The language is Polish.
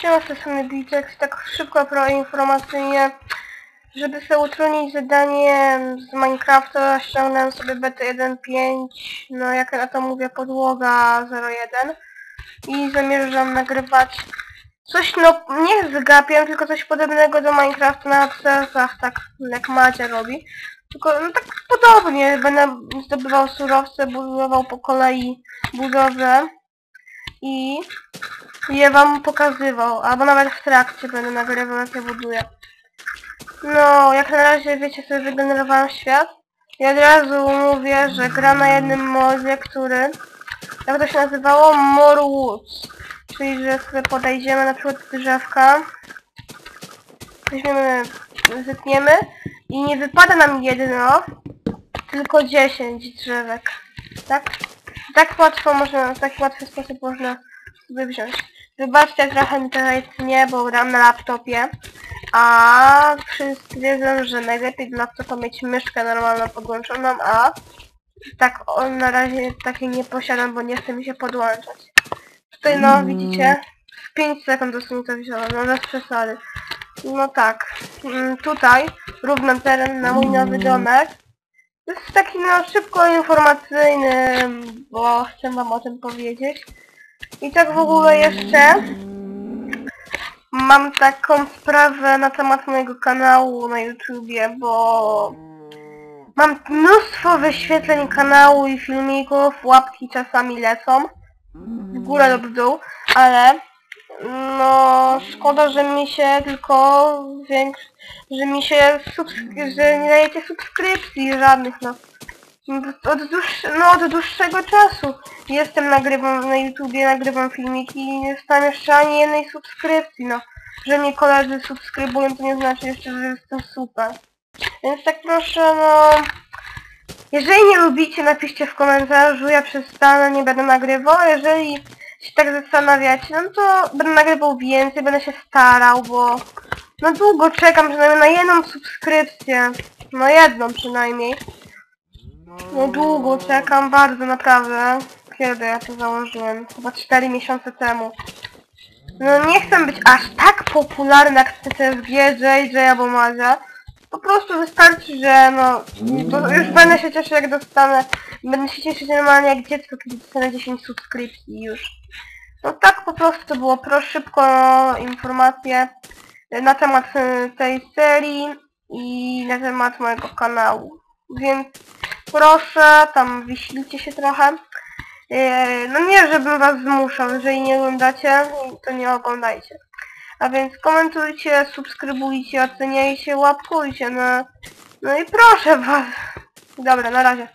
Siema, tej strony Bicek, tak szybko proinformacyjnie. Żeby sobie utrudnić zadanie z Minecrafta, ściągnąłem sobie betę 1.5, no jak na to mówię, podłoga 0.1 i zamierzam nagrywać coś, no nie z gapiem, tylko coś podobnego do Minecrafta na sercach, tak jak Macie robi. Tylko no tak podobnie, będę zdobywał surowce, budował po kolei budowę i je wam pokazywał, albo nawet w trakcie będę nagrywał jak je buduję. No, jak na razie wiecie sobie wygenerowałem świat. I od razu mówię, że gra na jednym modzie, który, jak to się nazywało, More Woods. Czyli, że sobie podejdziemy na przykład drzewka, weźmiemy, zetniemy i nie wypada nam jedno, tylko 10 drzewek. Tak? Tak łatwo można, w taki łatwy sposób można sobie wziąć. Wybaczcie, trochę mi tutaj tnie, bo gram na laptopie. A wszyscy wiedzą, że najlepiej do laptopa mieć myszkę normalną podłączoną, a tak o, na razie takiej nie posiadam, bo nie chce mi się podłączać. Tutaj no widzicie, w 5 sekund dosłownie to wziąłem, no bez przesady. No tak, mm, tutaj równy teren na mój nowy domek. To jest taki no szybko informacyjny, bo chcę wam o tym powiedzieć. I tak w ogóle jeszcze mam taką sprawę na temat mojego kanału na YouTubie, bo mam mnóstwo wyświetleń kanału i filmików, łapki czasami lecą w górę lub w dół, ale no szkoda, że mi się tylko większy, że mi się że nie dajecie subskrypcji żadnych, no. Od, dłuższ no, od dłuższego czasu jestem, nagrywam na YouTubie, nagrywam filmiki i nie dostałem jeszcze ani jednej subskrypcji, no. Że mnie koledzy subskrybują, to nie znaczy jeszcze, że jestem super. Więc tak proszę, no... Jeżeli nie lubicie, napiszcie w komentarzu, ja przestanę, nie będę nagrywał, jeżeli się tak zastanawiacie, no to będę nagrywał więcej, będę się starał, bo... No długo czekam przynajmniej na jedną subskrypcję. No jedną przynajmniej. No długo czekam, bardzo naprawdę. Kiedy ja to założyłem? Chyba 4 miesiące temu. No nie chcę być aż tak popularny jak TTSG, JJ albo Mazia. Po prostu wystarczy, że no... Już będę się cieszył jak dostanę... Będę się cieszyć normalnie jak dziecko, kiedy dostanę 10 subskrypcji już. No tak po prostu to było. Proszę szybko informacje na temat e, tej serii i na temat mojego kanału. Więc proszę, tam wyślijcie się trochę. E, No nie, żebym was zmuszał, jeżeli nie oglądacie, to nie oglądajcie. A więc komentujcie, subskrybujcie, oceniajcie, łapkujcie, no, no i proszę was. Dobra, na razie.